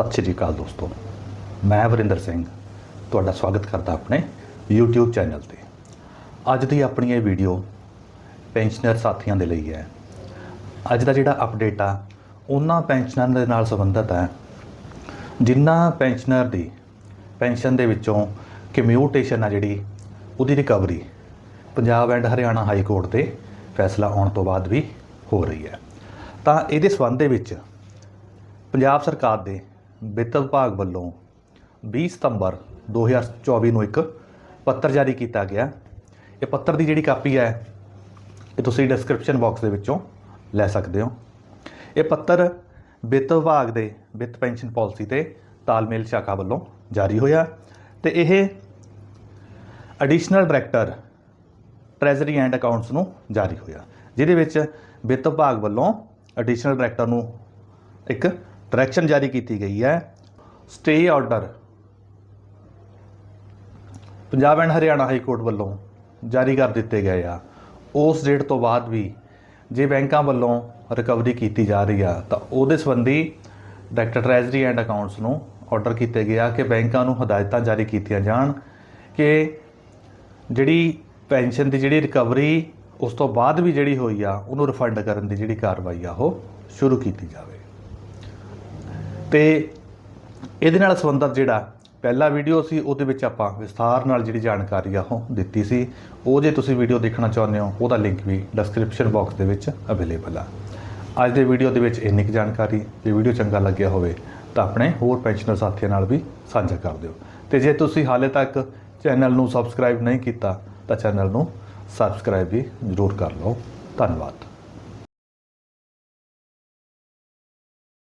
ਸਤਿ ਸ਼੍ਰੀ ਅਕਾਲ ਦੋਸਤੋ, ਮੈਂ ਵਰਿੰਦਰ ਸਿੰਘ, ਤੁਹਾਡਾ ਸਵਾਗਤ ਕਰਦਾ ਆਪਣੇ YouTube ਚੈਨਲ ਤੇ। ਅੱਜ ਦੀ ਆਪਣੀ ਇਹ ਵੀਡੀਓ ਪੈਨਸ਼ਨਰ ਸਾਥੀਆਂ ਦੇ ਲਈ ਹੈ। ਅੱਜ ਦਾ ਜਿਹੜਾ ਅਪਡੇਟ ਆ, ਉਹਨਾਂ ਪੈਨਸ਼ਨਰਾਂ ਦੇ ਨਾਲ ਸੰਬੰਧਿਤ ਹੈ ਜਿਨ੍ਹਾਂ ਪੈਨਸ਼ਨਰ ਦੀ ਪੈਨਸ਼ਨ ਦੇ ਵਿੱਚੋਂ ਕਮਿਊਟੇਸ਼ਨ ਆ ਜਿਹੜੀ, ਉਹਦੀ recovery Punjab and Haryana high court ਦੇ ਫੈਸਲਾ ਆਉਣ ਤੋਂ ਬਾਅਦ ਵੀ ਹੋ ਰਹੀ ਹੈ। ਤਾਂ ਇਹਦੇ ਸਬੰਧ ਦੇ ਵਿੱਚ ਪੰਜਾਬ ਸਰਕਾਰ ਦੇ ਵਿੱਤ ਵਿਭਾਗ ਵੱਲੋਂ 20 ਸਤੰਬਰ 2024 ਨੂੰ ਇੱਕ ਪੱਤਰ ਜਾਰੀ ਕੀਤਾ ਗਿਆ। ਇਹ ਪੱਤਰ ਦੀ ਜਿਹੜੀ ਕਾਪੀ ਹੈ, ਇਹ ਤੁਸੀਂ ਡਿਸਕ੍ਰਿਪਸ਼ਨ ਬਾਕਸ ਦੇ ਵਿੱਚੋਂ ਲੈ ਸਕਦੇ ਹੋ। ਇਹ ਪੱਤਰ ਵਿੱਤ ਵਿਭਾਗ ਦੇ ਵਿੱਤ ਪੈਨਸ਼ਨ ਪਾਲਿਸੀ ਤੇ ਤਾਲਮੇਲ ਸ਼ਾਖਾ ਵੱਲੋਂ ਜਾਰੀ ਹੋਇਆ ਤੇ ਇਹ additional director treasury and accounts ਨੂੰ ਜਾਰੀ ਹੋਇਆ। ਜਿਹਦੇ ਵਿੱਚ ਵਿੱਤ ਵਿਭਾਗ ਵੱਲੋਂ ਐਡੀਸ਼ਨਲ ਡਾਇਰੈਕਟਰ ਨੂੰ ਇੱਕ ਡਾਇਰੈਕਸ਼ਨ ਜਾਰੀ ਕੀਤੀ ਗਈ ਹੈ। Stay order Punjab and Haryana high court ਵੱਲੋਂ ਜਾਰੀ ਕਰ ਦਿੱਤੇ ਗਏ ਆ। ਉਸ ਡੇਟ ਤੋਂ ਬਾਅਦ ਵੀ ਜੇ ਬੈਂਕਾਂ ਵੱਲੋਂ ਰਿਕਵਰੀ ਕੀਤੀ ਜਾ ਰਹੀ ਆ, ਤਾਂ ਉਹਦੇ ਸੰਬੰਧੀ ਡਾਇਰੈਕਟਰ ਟ੍ਰੈਜ਼ਰੀ ਐਂਡ ਅਕਾਊਂਟਸ ਨੂੰ ਆਰਡਰ ਕੀਤੇ ਗਿਆ ਕਿ ਬੈਂਕਾਂ ਨੂੰ ਹਦਾਇਤਾਂ ਜਾਰੀ ਕੀਤੀਆਂ ਜਾਣ ਕਿ ਜਿਹੜੀ ਪੈਨਸ਼ਨ ਦੀ ਜਿਹੜੀ ਰਿਕਵਰੀ ਉਸ ਤੋਂ ਬਾਅਦ ਵੀ ਜਿਹੜੀ ਹੋਈ ਆ, ਉਹਨੂੰ ਰਿਫੰਡ ਕਰਨ ਦੀ ਜਿਹੜੀ ਕਾਰਵਾਈ ਆ, ਉਹ ਸ਼ੁਰੂ ਕੀਤੀ ਜਾਵੇ। ਤੇ ਇਹਦੇ ਨਾਲ ਸੰਬੰਧਿਤ ਜਿਹੜਾ ਪਹਿਲਾ ਵੀਡੀਓ ਸੀ, ਉਹਦੇ ਵਿੱਚ ਆਪਾਂ ਵਿਸਥਾਰ ਨਾਲ ਜਿਹੜੀ ਜਾਣਕਾਰੀ ਆ ਉਹ ਦਿੱਤੀ ਸੀ। ਉਹ ਜੇ ਤੁਸੀਂ ਵੀਡੀਓ ਦੇਖਣਾ ਚਾਹੁੰਦੇ ਹੋ, ਉਹਦਾ ਲਿੰਕ ਵੀ ਡਿਸਕ੍ਰਿਪਸ਼ਨ ਬਾਕਸ ਦੇ ਵਿੱਚ ਅਵੇਲੇਬਲ ਆ। ਅੱਜ ਦੇ ਵੀਡੀਓ ਦੇ ਵਿੱਚ ਇੰਨੀ ਕੁ ਜਾਣਕਾਰੀ, ਜੇ ਵੀਡੀਓ ਚੰਗਾ ਲੱਗਿਆ ਹੋਵੇ ਤਾਂ ਆਪਣੇ ਹੋਰ ਪੈਨਸ਼ਨਰ ਸਾਥੀਆਂ ਨਾਲ ਵੀ ਸਾਂਝਾ ਕਰ ਦਿਓ। ਤੇ ਜੇ ਤੁਸੀਂ ਹਾਲੇ ਤੱਕ ਚੈਨਲ ਨੂੰ ਸਬਸਕ੍ਰਾਈਬ ਨਹੀਂ ਕੀਤਾ, ਤਾਂ ਚੈਨਲ ਨੂੰ ਸਬਸਕ੍ਰਾਈਬ ਵੀ ਜ਼ਰੂਰ ਕਰ ਲਓ। ਧੰਨਵਾਦ।